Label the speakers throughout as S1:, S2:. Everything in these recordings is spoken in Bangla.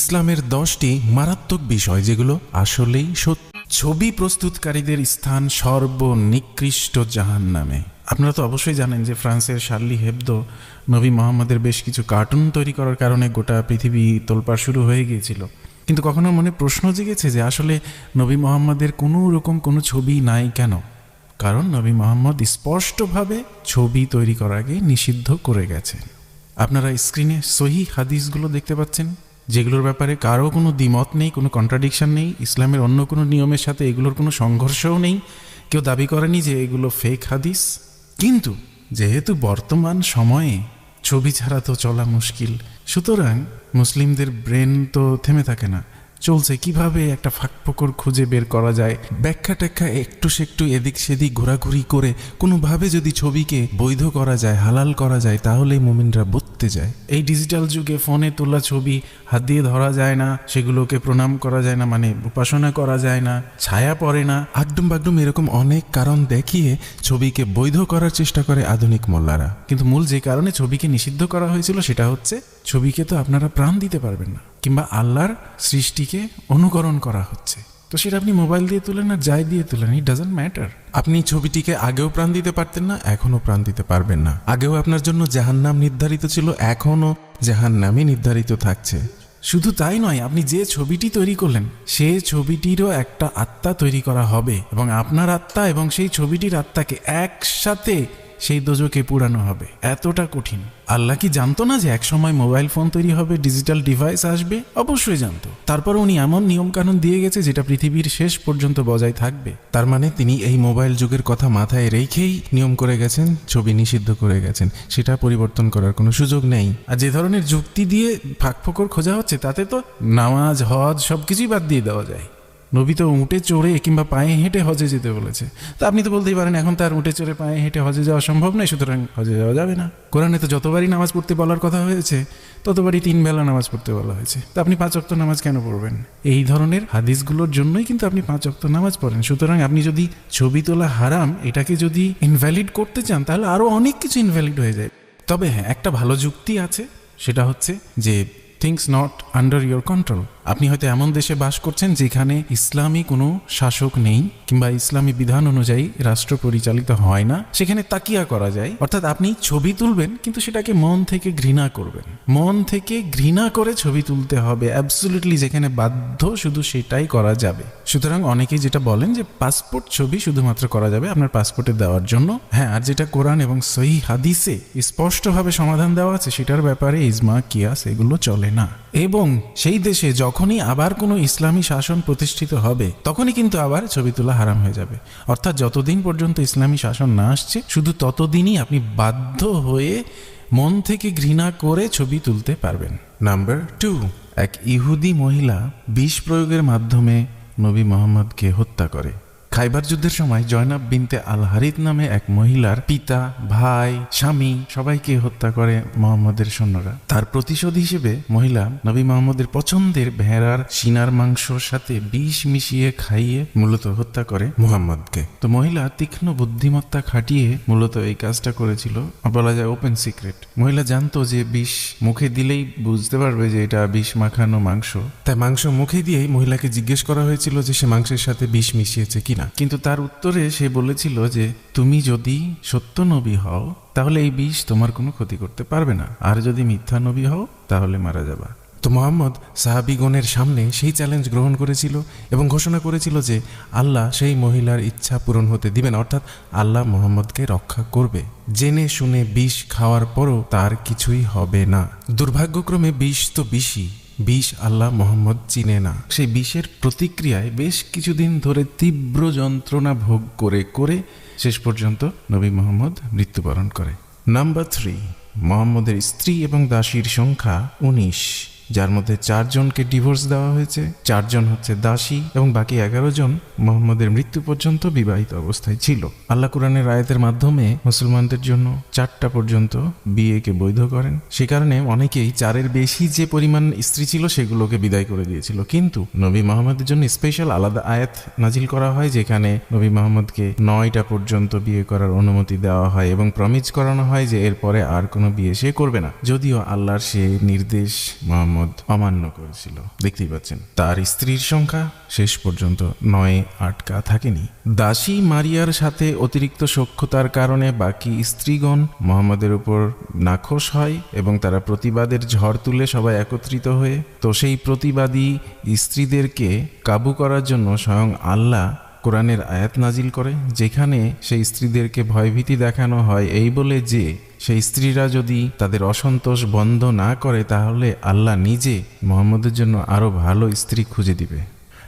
S1: ইসলামের দশটি মারাত্মক বিষয় যেগুলো আসলেই সত্য। ছবি প্রস্তুতকারীদের স্থান সর্বনিকৃষ্ট জাহান নামে আপনারা তো অবশ্যই জানেন যে ফ্রান্সের শার্লি হেবদো, নবী মোহাম্মদের বেশ কিছু কার্টুন তৈরি করার কারণে গোটা পৃথিবী তোলপাড় শুরু হয়ে গিয়েছিল। কিন্তু কখনো মনে প্রশ্ন জেগেছে যে আসলে নবী মোহাম্মদের কোনো রকম কোনো ছবি নাই কেন? কারণ নবী মোহাম্মদ স্পষ্টভাবে ছবি তৈরি আগে নিষিদ্ধ করে গেছেন। আপনারা স্ক্রিনে সহি হাদিসগুলো দেখতে পাচ্ছেন। যেগুলোর ব্যাপারে কারও কোনো দ্বিমত নেই, কোনো কন্ট্রাডিকশান নেই, ইসলামের অন্য কোনো নিয়মের সাথে এগুলোর কোনো সংঘর্ষও নেই, কেউ দাবি করেনি যে এগুলো ফেক হাদিস। কিন্তু যেহেতু বর্তমান সময়ে ছবি ছাড়া তো চলা মুশকিল, সুতরাং মুসলিমদের ব্রেন তো থেমে থাকে না। চলছে, কীভাবে একটা ফাঁকফোকর খুঁজে বের করা যায়? ব্যাখ্যা ট্যাখ্যা একটু সেকটু এদিক সেদিক ঘোরাঘুরি করে কোনোভাবে যদি ছবিকে বৈধ করা যায়, হালাল করা যায়, তাহলে মুমিনরা বুঝতে যায়। এই ডিজিটাল যুগে ফোনে তোলা ছবি হাত দিয়ে ধরা যায় না, সেগুলোকে প্রণাম করা যায় না মানে উপাসনা করা যায় না, ছায়া পড়ে না। আগডুম বাগডুম এরকম অনেক কারণ দেখিয়ে ছবিকে বৈধ করার চেষ্টা করে আধুনিক মোল্লারা। কিন্তু মূল যে কারণে ছবিকে নিষিদ্ধ করা হয়েছিল সেটা হচ্ছে ছবিকে তো আপনারা প্রাণ দিতে পারবেন না। কিংবা আল্লাহর সৃষ্টিকে অনুকরণ করা হচ্ছে। তো সেটা আপনি মোবাইল দিয়ে তুলেন আর যাই দিয়ে তুলেন ইট ডাজন্ট ম্যাটার আপনি ছবিটিকে আগেও প্রাণ দিতে পারতেন না, এখনও প্রাণ দিতে পারবেন না। আগেও আপনার জন্য জাহান্নাম নির্ধারিত ছিল, এখনও জাহান্নামই নির্ধারিত থাকছে। শুধু তাই নয়, আপনি যে ছবিটি তৈরি করলেন, সে ছবিটিরও একটা আত্মা তৈরি করা হবে। এবং আপনার আত্মা এবং সেই ছবিটির আত্মাকে একসাথে সেই দোজকে পুরানো হবে। এতটা কঠিন। আল্লাহ কি জানতো না যে একসময় মোবাইল ফোন তৈরি হবে, ডিজিটাল ডিভাইস আসবে? অবশ্যই জানতো। তারপর উনি এমন নিয়মকানুন দিয়ে গেছে যেটা পৃথিবীর শেষ পর্যন্ত বজায় থাকবে। তার মানে তিনি এই মোবাইল যুগের কথা মাথায় রেখেই নিয়ম করে গেছেন, ছবি নিষিদ্ধ করে গেছেন। সেটা পরিবর্তন করার কোনো সুযোগ নেই। আর যে ধরনের যুক্তি দিয়ে ফাঁকফোকর খোঁজা হচ্ছে, তাতে তো নামাজ, হজ সব কিছুই বাদ দিয়ে দেওয়া যায়। নবী তো উঁটে চড়ে কিংবা পায়ে হেঁটে হজে যেতে বলেছে। তা আপনি তো বলতেই পারেন, এখন তার উঁটে চড়ে পায়ে হেঁটে হজে যাওয়া সম্ভব নয়, সুতরাং হজে যাওয়া যাবে না। কোরআনে তো যতবারই নামাজ পড়তে বলার কথা হয়েছে, ততবারই তিন বেলা নামাজ পড়তে বলা হয়েছে। তা আপনি পাঁচ অক্ত নামাজ কেন পড়বেন? এই ধরনের হাদিসগুলোর জন্যই কিন্তু আপনি পাঁচ অক্ত নামাজ পড়েন। সুতরাং আপনি যদি ছবি তোলা হারাম, এটাকে যদি ইনভ্যালিড করতে চান, তাহলে আরও অনেক কিছু ইনভ্যালিড হয়ে যায়। তবে হ্যাঁ একটা ভালো যুক্তি আছে, সেটা হচ্ছে যে things not under your control আপনি হয়তো এমন দেশে বাস করছেন যেখানে ইসলামী কোনো শাসক নেই কিংবা ইসলামী বিধান অনুযায়ী রাষ্ট্র পরিচালিত হয় না। সেখানে তাকিয়া করা যায়। অর্থাৎ আপনি ছবি তুলবেন, কিন্তু সেটাকে মন থেকে ঘৃণা করবেন। মন থেকে ঘৃণা করে ছবি তুলতে হবে। অ্যাবসুলিটলি যেখানে বাধ্য শুধু সেটাই করা যাবে। সুতরাং অনেকেই যেটা বলেন যে, পাসপোর্ট ছবি শুধুমাত্র করা যাবে আপনার পাসপোর্টে দেওয়ার জন্য। হ্যাঁ আর যেটা কোরআন এবং সহি হাদিসে স্পষ্টভাবে সমাধান দেওয়া আছে, সেটার ব্যাপারে ইজমা, কিয়াস, এগুলো চলে না। এবং সেই দেশে যখনই আবার কোনো ইসলামী শাসন প্রতিষ্ঠিত হবে, তখনই কিন্তু আবার ছবি তোলা হারাম হয়ে যাবে। অর্থাৎ যতদিন পর্যন্ত ইসলামী শাসন না আসছে, শুধু ততদিনই আপনি বাধ্য হয়ে মন থেকে ঘৃণা করে ছবি তুলতে পারবেন। নাম্বার টু, এক ইহুদি মহিলা বিষ প্রয়োগের মাধ্যমে নবী মোহাম্মদকে হত্যা করে। খাইবার যুদ্ধের সময় জয়নাব বিনতে আল হারিত নামে এক মহিলার পিতা, ভাই, স্বামী সবাইকে হত্যা করে মোহাম্মদের সৈন্যরা। তার প্রতিশোধ হিসেবে মহিলা নবী মোহাম্মদের পছন্দের ভেড়ার সিনার মাংসর সাথে বিষ মিশিয়ে খাইয়ে মূলত হত্যা করে মুহাম্মদকে। তো মহিলা তীক্ষ্ণ বুদ্ধিমত্তা খাটিয়ে মূলত এই কাজটা করেছিল। বলা যায় ওপেন সিক্রেট মহিলা জানতো যে বিষ মুখে দিলেই বুঝতে পারবে যে এটা বিষ মাখানো মাংস। তাই মাংস মুখে দিয়েই মহিলাকে জিজ্ঞেস করা হয়েছিল যে সে মাংসের সাথে বিষ মিশিয়েছে কিনা কিন্তু তার উত্তরে সে বলেছিল যে তুমি যদি সত্য নবী হও তাহলে এই বিষ তোমার কোনো ক্ষতি করতে পারবে না। আর যদি মিথ্যা নবী হও তাহলে মারা যাবা। তো মোহাম্মদ সাহাবিগণের সামনে সেই চ্যালেঞ্জ গ্রহণ করেছিল এবং ঘোষণা করেছিল যে আল্লাহ সেই মহিলার ইচ্ছা পূরণ হতে দিবেন। অর্থাৎ আল্লাহ মোহাম্মদকে রক্ষা করবে। জেনে শুনে বিষ খাওয়ার পরও তার কিছুই হবে না। দুর্ভাগ্যক্রমে বিষ তো বিষই। বিষ আল্লাহ মোহাম্মদ চিনে না। সেই বিষের প্রতিক্রিয়ায় বেশ কিছুদিন ধরে তীব্র যন্ত্রণা ভোগ করে করে শেষ পর্যন্ত নবী মোহাম্মদ মৃত্যুবরণ করে। নাম্বার থ্রি, মোহাম্মদের স্ত্রী এবং দাসীর সংখ্যা উনিশ। যার মধ্যে চারজনকে ডিভোর্স দেওয়া হয়েছে, চারজন হচ্ছে দাসী এবং বাকি এগারো জন মোহাম্মদের মৃত্যু পর্যন্ত বিবাহিত অবস্থায় ছিল। আল্লাহ কোরআনের আয়াতের মাধ্যমে মুসলমানদের জন্য চারটা পর্যন্ত বিয়েকে বৈধ করেন। সে কারণে অনেকেই চারের বেশি যে পরিমাণ স্ত্রী ছিল সেগুলোকে বিদায় করে দিয়েছিল। কিন্তু নবী মোহাম্মদের জন্য স্পেশাল আলাদা আয়াত নাজিল করা হয়, যেখানে নবী মোহাম্মদকে নয়টা পর্যন্ত বিয়ে করার অনুমতি দেওয়া হয় এবং প্রমিজ করানো হয় যে এরপরে আর কোনো বিয়ে সে করবে না। যদিও আল্লাহর সে নির্দেশ মোহাম্মদ মোহাম্মদ অমান্য করেছিল। দেখতেই পাচ্ছেন, তার স্ত্রীর সংখ্যা শেষ পর্যন্ত নয়ে আটকা থাকেনি। দাসী মারিয়ার সাথে অতিরিক্ত সক্ষতার কারণে বাকি স্ত্রীগণ মোহাম্মদের উপর নাখোশ হয় এবং তারা প্রতিবাদের ঝড় তুলে সবাই একত্রিত হয়ে, তো সেই প্রতিবাদী স্ত্রীদেরকে কাবু করার জন্য স্বয়ং আল্লাহ কোরআনের আয়াত নাজিল করে, যেখানে সেই স্ত্রীদেরকে ভয়ভীতি দেখানো হয় এই বলে যে, সেই স্ত্রীরা যদি তাদের অসন্তোষ বন্ধ না করে, তাহলে আল্লাহ নিজে মোহাম্মদের জন্য আরও ভালো স্ত্রী খুঁজে দিবে।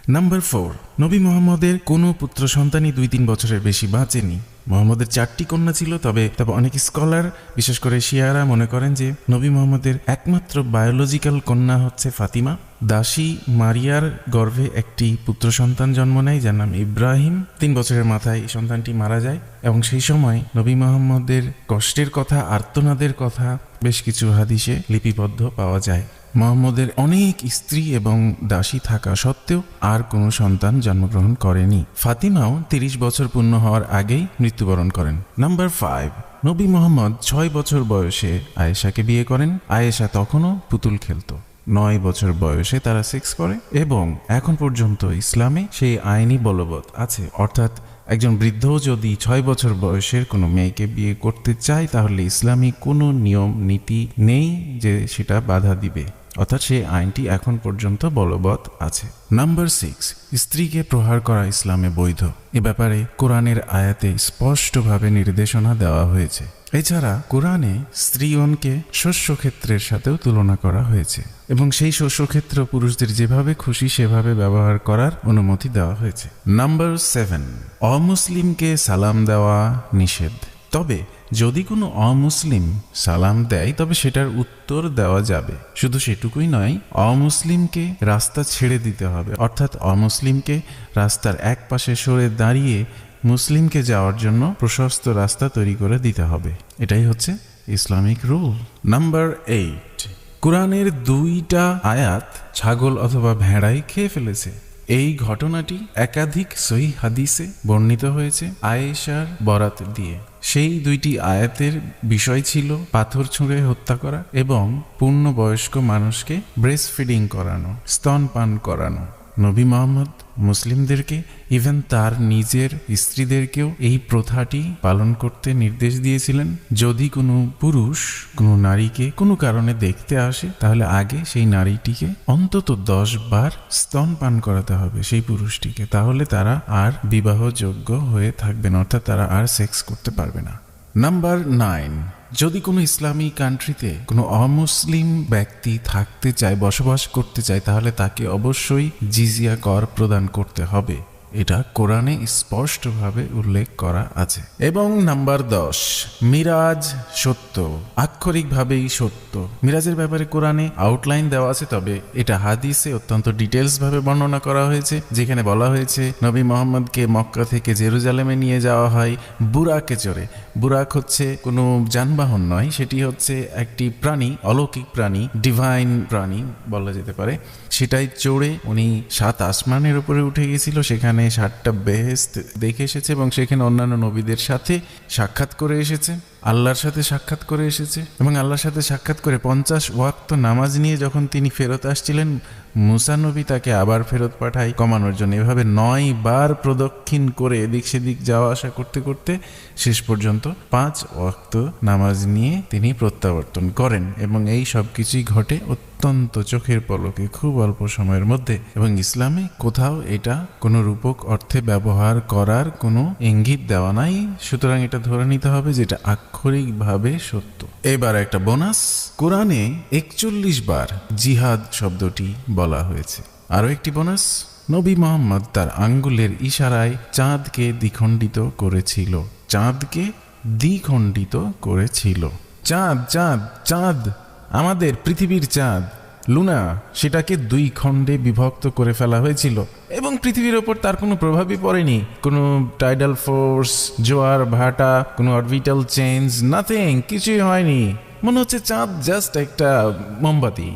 S1: নাম্বার ফোর, নবী মোহাম্মদের কোনো পুত্র সন্তানই দুই তিন বছরের বেশি বাঁচেনি। মোহাম্মদের চারটি কন্যা ছিল, তবে তবে অনেক স্কলার, বিশেষ করে শিয়ারা, মনে করেন যে নবী মোহাম্মদের একমাত্র বায়োলজিক্যাল কন্যা হচ্ছে ফাতিমা। দাসী মারিয়ার গর্ভে একটি পুত্র সন্তান জন্ম নেয়, যার নাম ইব্রাহিম। তিন বছরের মাথায় সন্তানটি মারা যায় এবং সেই সময় নবী মোহাম্মদের কষ্টের কথা, আর্তনাদের কথা বেশ কিছু হাদিসে লিপিবদ্ধ পাওয়া যায়। মোহাম্মদের অনেক স্ত্রী এবং দাসী থাকা সত্ত্বেও আর কোনো সন্তান জন্মগ্রহণ করেনি। ফাতিমাও তিরিশ বছর পূর্ণ হওয়ার আগেই মৃত্যুবরণ করেন। নাম্বার ফাইভ নবী মোহাম্মদ ছয় বছর বয়সে আয়েশাকে বিয়ে করেন। আয়েশা তখনও পুতুল খেলত। নয় বছর বয়সে তারা সেক্স করে এবং এখন পর্যন্ত ইসলামে সেই আইনি বলবৎ আছে। অর্থাৎ একজন বৃদ্ধও যদি ছয় বছর বয়সের কোনো মেয়েকে বিয়ে করতে চায়, তাহলে ইসলামী কোনো নিয়ম, নীতি নেই যে সেটা বাধা দিবে। অর্থাৎ সেই আইনটি এখন পর্যন্ত বলবৎ আছে। নাম্বার সিক্স স্ত্রীকে প্রহার করা ইসলামে বৈধ। এ ব্যাপারে কোরআনের আয়াতে স্পষ্টভাবে নির্দেশনা দেওয়া হয়েছে। এছাড়া কোরআনে স্ত্রীগণকে শস্যক্ষেত্রের সাথেও তুলনা করা হয়েছে এবং সেই শস্যক্ষেত্র পুরুষদের যেভাবে খুশি সেভাবে ব্যবহার করার অনুমতি দেওয়া হয়েছে। নাম্বার সেভেন অমুসলিমকে সালাম দেওয়া নিষেধ। তবে যদি কোনো অমুসলিম সালাম দেয়, তবে সেটার উত্তর দেওয়া যাবে। শুধু সেটুকুই নয়, অমুসলিমকে রাস্তা ছেড়ে দিতে হবে। অর্থাৎ অমুসলিমকে রাস্তার এক পাশে সরে দাঁড়িয়ে মুসলিমকে যাওয়ার জন্য প্রশস্ত রাস্তা তৈরি করে দিতে হবে। এটাই হচ্ছে ইসলামিক রুল। Number eight. কোরআনের দুইটা আয়াত ছাগল অথবা ভেড়াই খেয়ে ফেলেছে। এই ঘটনাটি একাধিক সহি হাদিসে বর্ণিত হয়েছে আয়েশার বরাত দিয়ে। সেই দুইটি আয়াতের বিষয় ছিল পাথর ছুঁড়ে হত্যা করা এবং পূর্ণবয়স্ক মানুষকে ব্রেস্ট ফিডিং করানো, স্তনপান করানো। নবী মোহাম্মদ মুসলিমদেরকে ইভেন তার নিজের স্ত্রীদেরকেও এই প্রথাটি পালন করতে নির্দেশ দিয়েছিলেন। যদি কোনো পুরুষ কোনো নারীকে কোনো কারণে দেখতে আসে, তাহলে আগে সেই নারীটিকে অন্তত দশ বার স্তনপান করাতে হবে সেই পুরুষটিকে। তাহলে তারা আর বিবাহযোগ্য হয়ে থাকবেন অর্থাৎ তারা আর সেক্স করতে পারবে না। Number nine. যদি কোনো ইসলামী কান্ট্রিতে কোনো অমুসলিম ব্যক্তি থাকতে চায়, বসবাস করতে চায়, তাহলে তাকে অবশ্যই জিজিয়া কর প্রদান করতে হবে। এটা কোরআনে স্পষ্টভাবে উল্লেখ করা আছে। এবং নাম্বার দশ, মিরাজ সত্য, আক্ষরিকভাবেই সত্য। মিরাজের ব্যাপারে কোরআনে আউটলাইন দেওয়া আছে, তবে এটা হাদিসে অত্যন্ত ডিটেলস ভাবে বর্ণনা করা হয়েছে, যেখানে বলা হয়েছে, নবী মোহাম্মদকে মক্কা থেকে জেরুজালেমে নিয়ে যাওয়া হয় বুরাকে চড়ে। বুরাক হচ্ছে কোনো যানবাহন নয়, সেটি হচ্ছে একটি প্রাণী, অলৌকিক প্রাণী ডিভাইন প্রাণী বলা যেতে পারে। সেটাই চড়ে উনি সাত আসমানের উপরে উঠে গেছিল, সেখানে সাতটা বেহেস্ত দেখে এসেছে এবং সেখানে অন্যান্য নবীদের সাথে সাক্ষাৎ করে এসেছে। আল্লাহর সাথে সাক্ষাৎ করে এসেছে এবং আল্লাহর সাথে সাক্ষাৎ করে পঞ্চাশ ওয়াক্ত নামাজ নিয়ে যখন তিনি ফেরত আসছিলেন, মুসা নবী তাকে আবার ফেরত পাঠায় কমানোর জন্য। এভাবে নয় বার প্রদক্ষিণ করে এদিক সেদিক যাওয়া আসা করতে করতে শেষ পর্যন্ত পাঁচ ওয়াক্ত নামাজ নিয়ে তিনি প্রত্যাবর্তন করেন এবং এই সব কিছুই ঘটে অত্যন্ত চোখের পলকে খুব অল্প সময়ের মধ্যে এবং ইসলামে কোথাও এটা কোনো রূপক অর্থে ব্যবহার করার কোনো ইঙ্গিত দেওয়া নাই। সুতরাং এটা ধরে নিতে হবে যেটা আক্ষরিকভাবে সত্য। এবার একটা বোনাস। কোরআনে একচল্লিশ বার জিহাদ শব্দটি বলা হয়েছে। আরও একটি বোনাস। নবী মোহাম্মদ তার আঙ্গুলের ইশারায় চাঁদকে দ্বিখণ্ডিত করেছিল। চাঁদকে দ্বিখণ্ডিত করেছিল। চাঁদ চাঁদ চাঁদ, আমাদের পৃথিবীর চাঁদ। লুনা সেটাকে দুই খণ্ডে বিভক্ত করে ফেলা হয়েছিল এবং পৃথিবীর ওপর তার কোনো প্রভাবই পড়েনি। কোনো টাইডাল ফোর্স জোয়ার ভাটা কোনো অরবিটাল চেঞ্জ নাথিং কিছুই হয়নি। মনে হচ্ছে চাঁদ জাস্ট একটা মোমবাতি।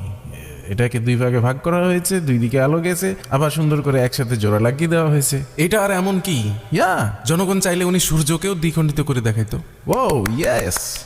S1: এটাকে দুই ভাগে ভাগ করা হয়েছে দুই দিকে আলো গেছে আবার সুন্দর করে একসাথে জোড়া লাগিয়ে দেওয়া হয়েছে। এটা আর এমন কি? ইয়া জনগণ চাইলে উনি সূর্যকেও দ্বিখণ্ডিত করে দেখাইতো। ও ইয়েস